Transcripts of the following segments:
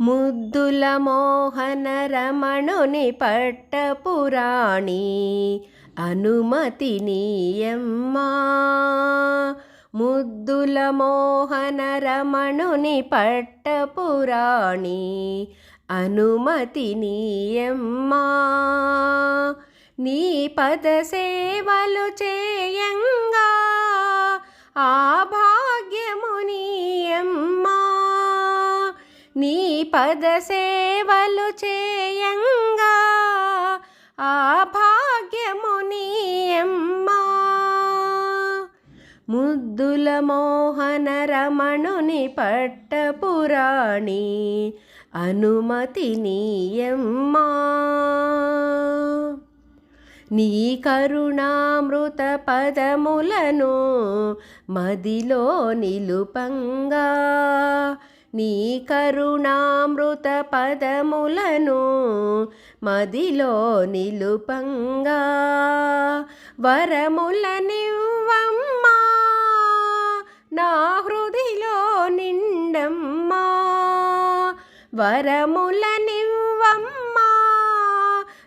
ముద్దుల మోహన రమణుని పట్టపురాణి అనుమతి నీయమ్మా. ముద్దుల మోహన రమణుని పట్టపురాణి అనుమతి నీయమ్మా. నీ పద సేవలు చేయంగా ఆ భాగ్యముని పద సేవలు చేయంగా ఆ భాగ్యము ముద్దుల మోహన రమణుని పట్టపురాణి అనుమతి నీయమ్మా నీ కరుణామృత పదములను మదిలో నిలుపంగా నీ కరుణామృత పదములను మదిలో నిలుపంగా. వరములనివ్వమ్మా నా హృదిలో నిండమ్మా. వరములనివ్వమ్మా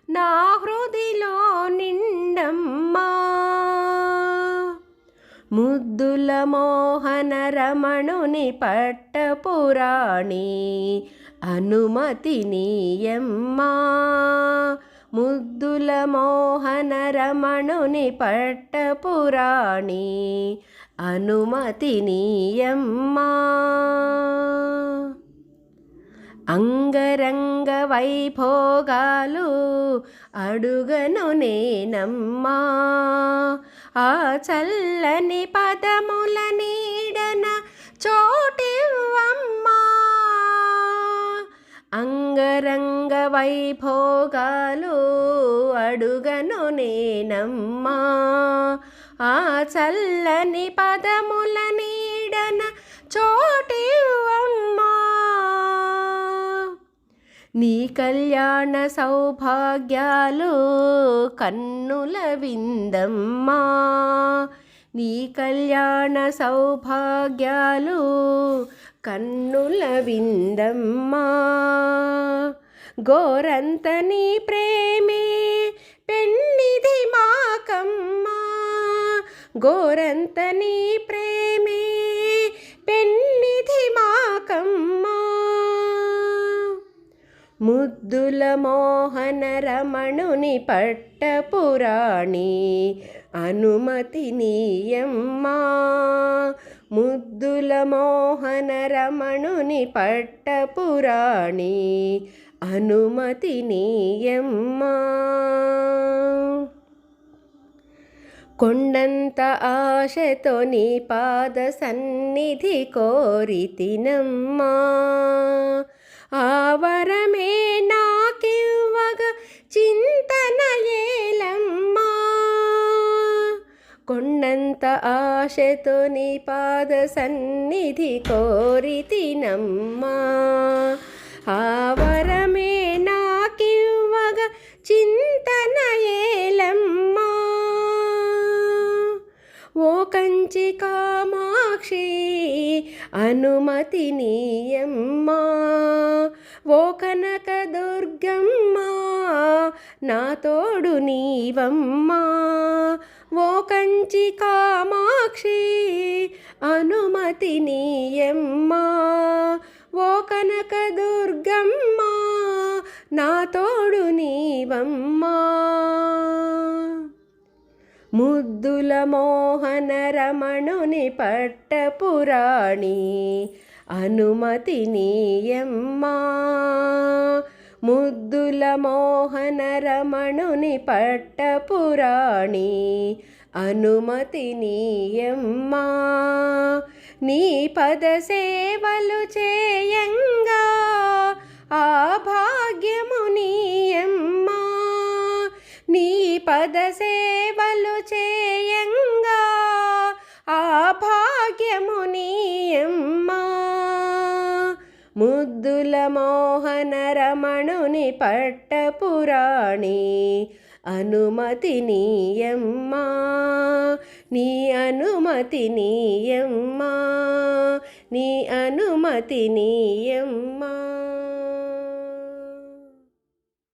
నా హృదిలో నిండమ్మా. ముద్దుల మోహన రమణుని పట్టపురాణి అనుమతి నీయమ్మా. ముద్దుల మోహన రమణుని పట్టపురాణి అనుమతి నీయమ్మా. అంగరంగ వైభోగాలు అడుగను నేనమ్మా. ఆ చల్లని పదముల నీడన చోటివ్వమ్మా. అంగరంగ వైభోగాలు అడుగను నేనమ్మా. ఆ చల్లని పదముల నీడన నీ కళ్యాణ సౌభాగ్యాలు కన్నుల విందమ్మా. నీ కళ్యాణ సౌభాగ్యాలు కన్నుల విందమ్మా. గోరంత నీ ప్రేమే పెన్నిధి మాకమ్మా. గోరంత నీ ప్రేమే ముద్దుల మోహన రమణుని పట్టపురాణి అనుమతి నీయమ్మా. ముద్దుల మోహన రమణుని పట్టపురాణి అనుమతి నీయమ్మా. కొండంత ఆశతో నీ పాద సన్నిధి కోరితినమ్మా ఆవరమే నాకివ్వగ చింతన ఏలమ్మా కొండంత ఆశతో నీ పాద సన్నిధి కోరితినమ్మా ఆవరమే నాకివ్వగ చింతన ఏలమ్మా ఓ కంచి కామా అనుమతి నీయమ్మా. ఓ కనక దుర్గమ్మా నా తోడు నీవమ్మా. ఓ కంచి కామాక్షి అనుమతి నీయమ్మా. ఓ కనక దుర్గమ్మా నా తోడు నీవమ్మా. ముద్దుల మోహన రమణుని పట్టపురాణి అనుమతి నీయమ్మా. ముద్దుల మోహన రమణుని పట్టపురాణి అనుమతి నీయమ్మా. నీ పద సేవలు చేయంగా ఆ భాగ్యము నీ నీ పద సేవలు చేయంగా ఆ భాగ్యము నీయమ్మా ముద్దుల మోహన రమణుని పట్టపురాణి అనుమతి నీయమ్మా నీ అనుమతి నీయమ్మా నీ అనుమతి నీయమ్మా